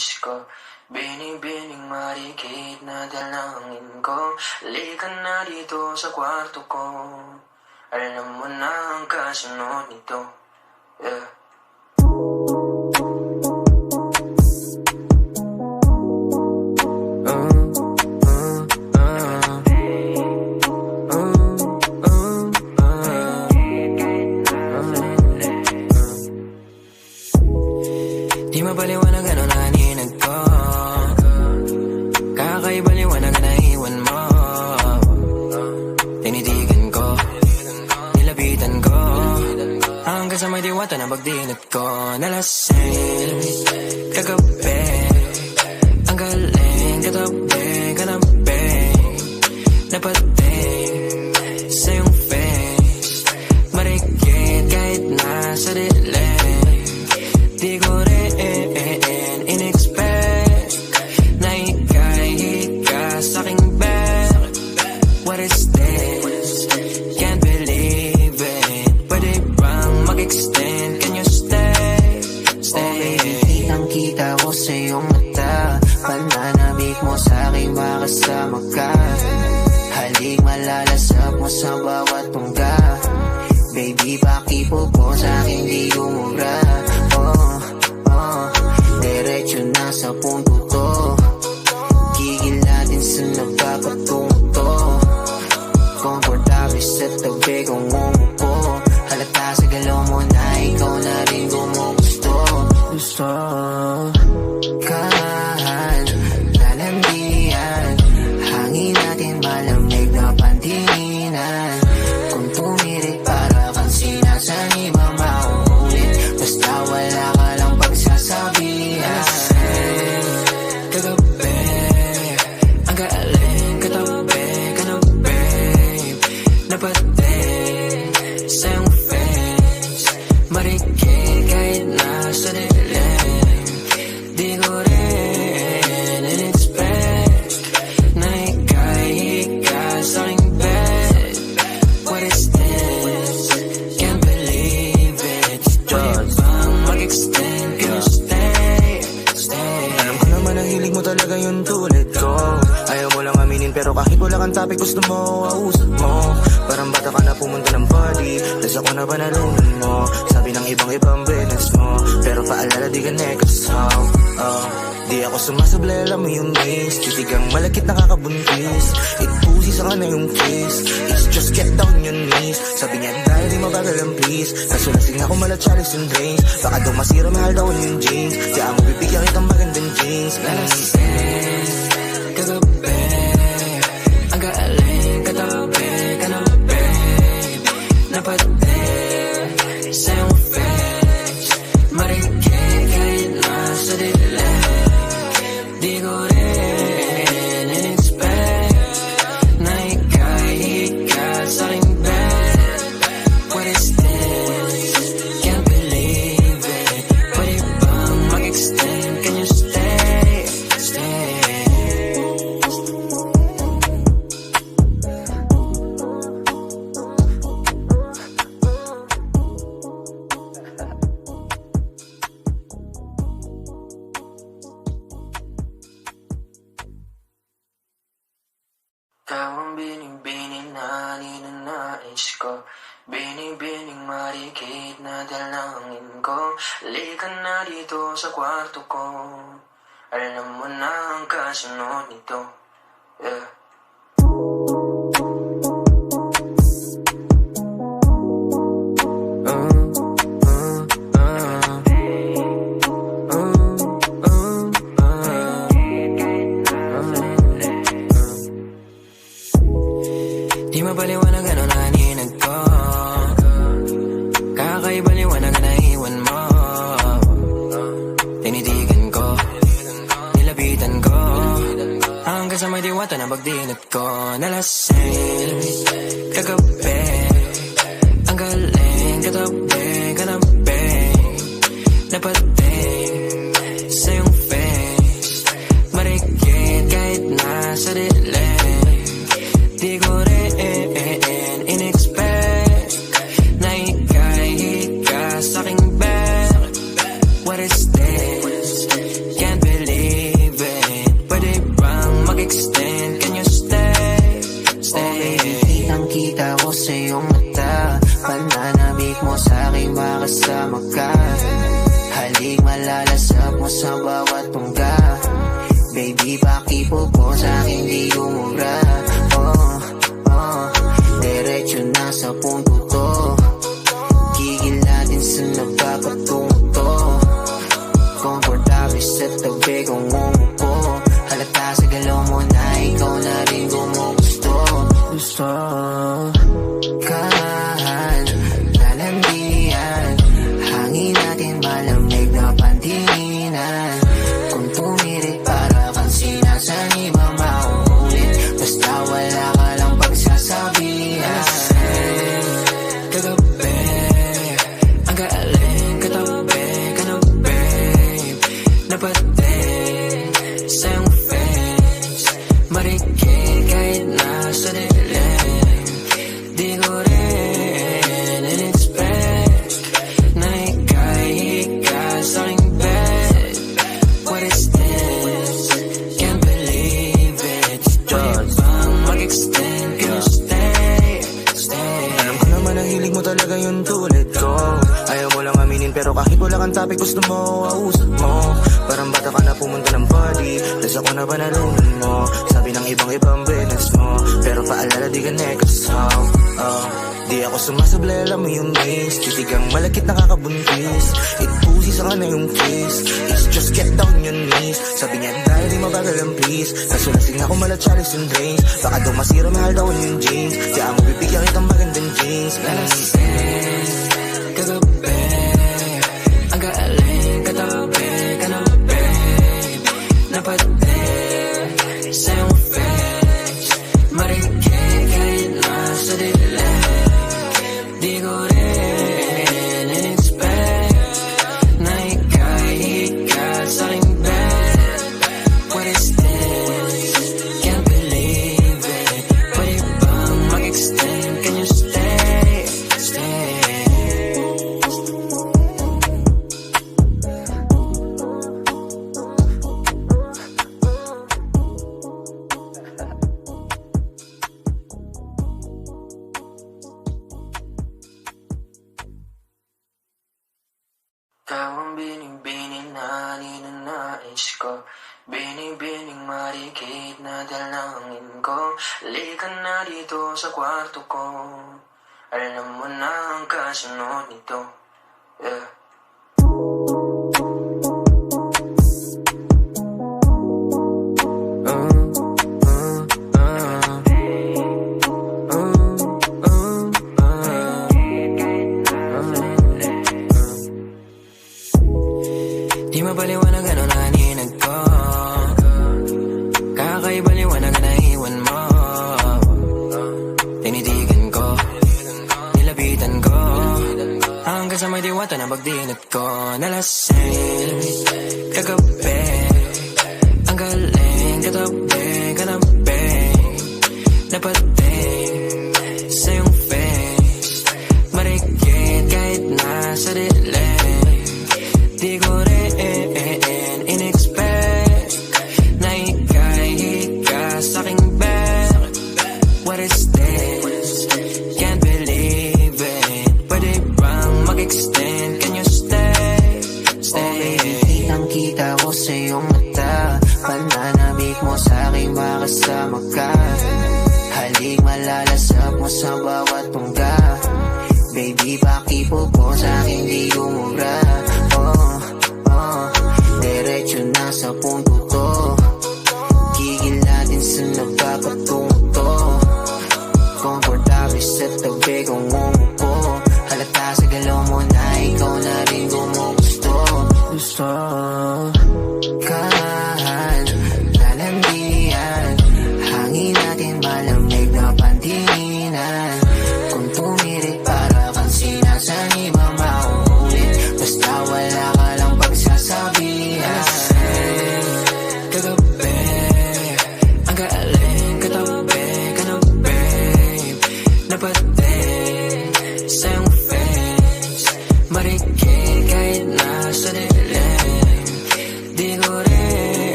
page ko Binibining marikit na dalangin ko Likan na dito sa kwarto ko Alam mo na ang kasunod nito yeah. nilapitan ko. Hanggang sa may diwata na pagdinat ko Nalasing kagabi Ang galing katabi kanabi Dapat sa bawat pungga. Baby, baki po Nexol oh, Di ako sumasable, alam mo yung ways Titigang malakit nakakabuntis. It pussy sa na yung face It's just get down your knees. Sabi niya dahil di mabagal ang please Kaso lasing ako mala challenge yung drains Baka daw masira mahal daw yung jeans. Kaya mo bibigyan kitang magandang jeans. Last dance, cause I'm bad. I got Alam mo na ang kasunod nito. Yeah. they gon' want topic gusto mo, ausap mo. Parang bata ka na pumunta ng party Tapos ako na ba nalunan mo? Sabi ng ibang ibang business mo Pero paalala di ka next how oh, Di ako sumasable, alam mo yung days Titigang malakit nakakabuntis. It pussy sa na yung face It's just get down your knees. Sabi niya dahil di mabagal ang please Kaso nasing ako malachalis yung drains. Baka daw masira mahal daw yung jeans. Kaya mo bibigyan kitang magandang jeans. Lalasin cuarto, con mata na magdinat ko Nalasing kagabi Ang galing katabi kanabi Dapat makasama ka. Haling malalasap mo sa bawat pungga. Baby, pakipo po sa akin di umura Oh, oh, diretso na sa punta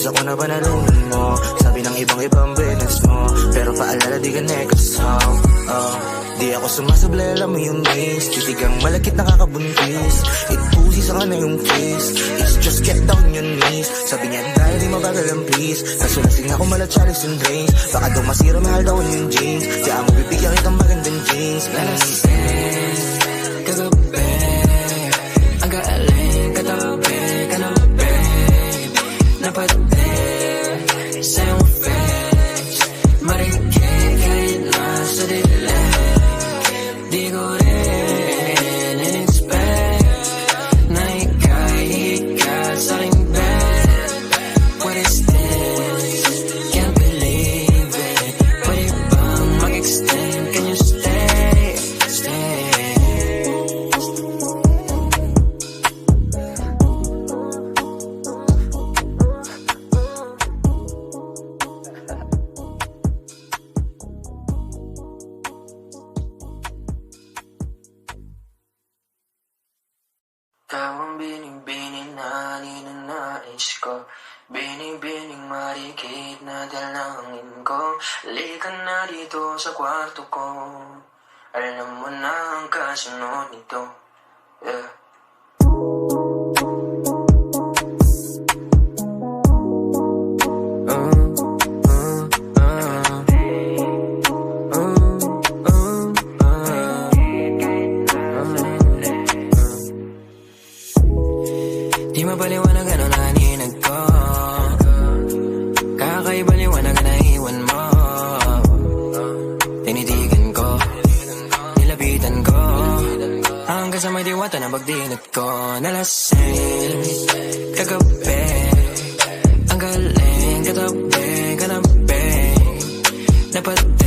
beses ako na banalin mo? Sabi ng ibang ibang business mo. Pero paalala di ka nekasaw oh, Di ako sumasablay alam mo yung days Titigang malakit nakakabuntis. It pussy sa na yung face It's just get down your knees. Sabi niya dahil di mabagal ang please Kaso lasing ako mala chalice and drinks Baka daw masira mahal daw yung jeans. Kaya mo bibigyan kitang magandang jeans. Last dance Cause I'm bad Alam mo na ang kasunod nito. Yeah. Nawata na magdinag ko na lasing Kagabi. Ang galing katabi kanabi Napat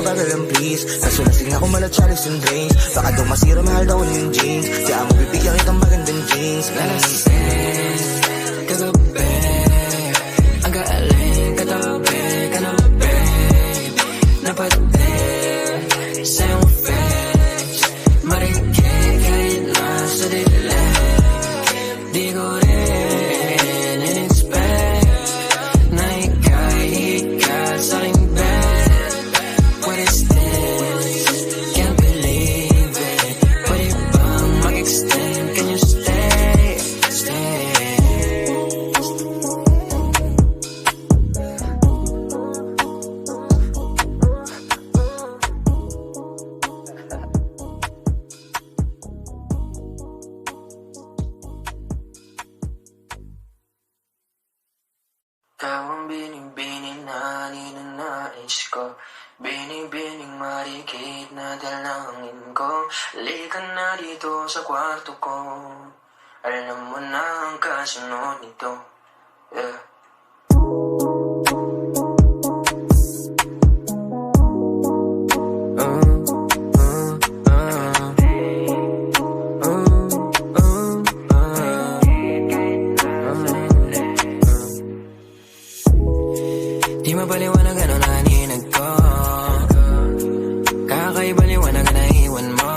magagalang please Kaso lasing ako malachalis yung drains Baka daw masira mahal daw yung jeans. Kaya mo bibigyan kitang magandang jeans. Last dance, to the Di mapaliwanag ano na ninag ko. Kakaibaliwanag na iwan mo.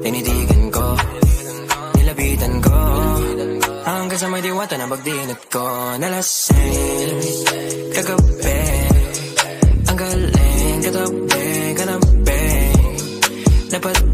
Tinitigan ko Nilapitan ko. Hanggang sa may diwata na pagdinat ko Nalasing Kagabi. Ang galing Katabi Kanabi. Napating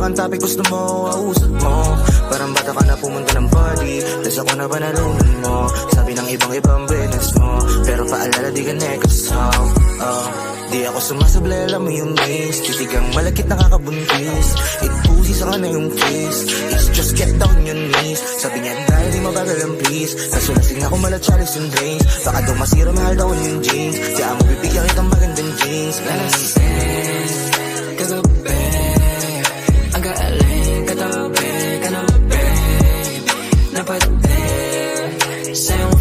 kang topic gusto mo ausap mo. Parang bata ka na pumunta ng party Tas ako na banalunan mo? Sabi ng ibang ibang business mo Pero paalala di ka nekasaw oh, Di ako sumasablay alam mo yung miss Titigang malakit nakakabuntis. It pussy sa na yung kiss. It's just get down your knees. Sabi niya dahil di mabagal ang please Kaso lasing ako mala chalice and drinks Baka daw masira mahal daw yung jeans. Kaya mo bibigyan kitang magandang jeans. Nalasing Kagabi Ang galing Katabi Kanabi Napating Sa iyong face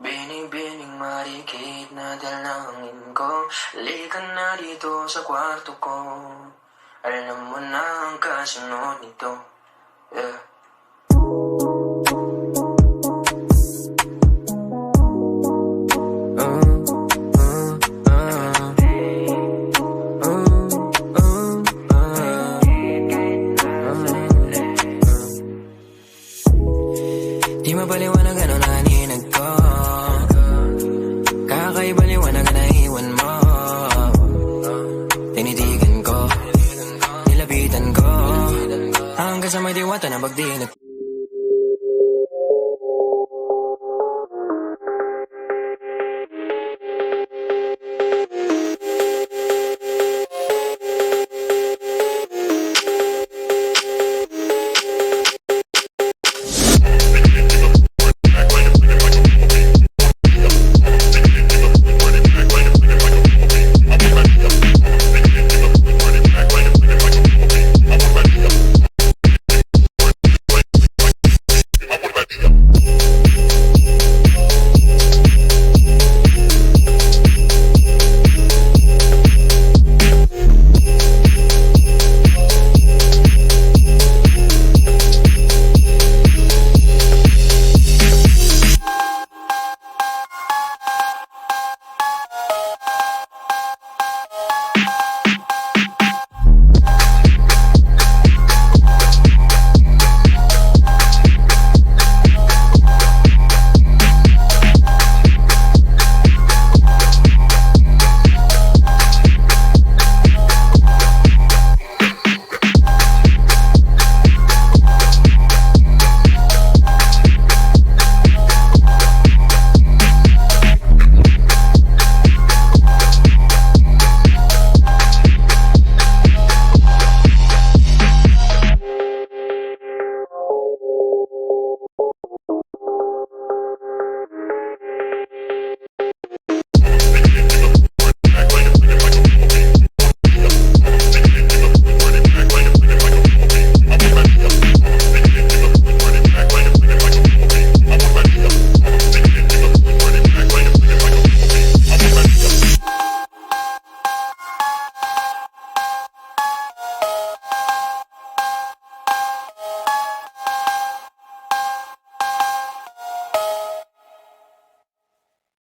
Binibining marikit na dalangin ko. Lika na dito sa kwarto ko. Alam mo na ang kasunod nito. Yeah Tinitigan ko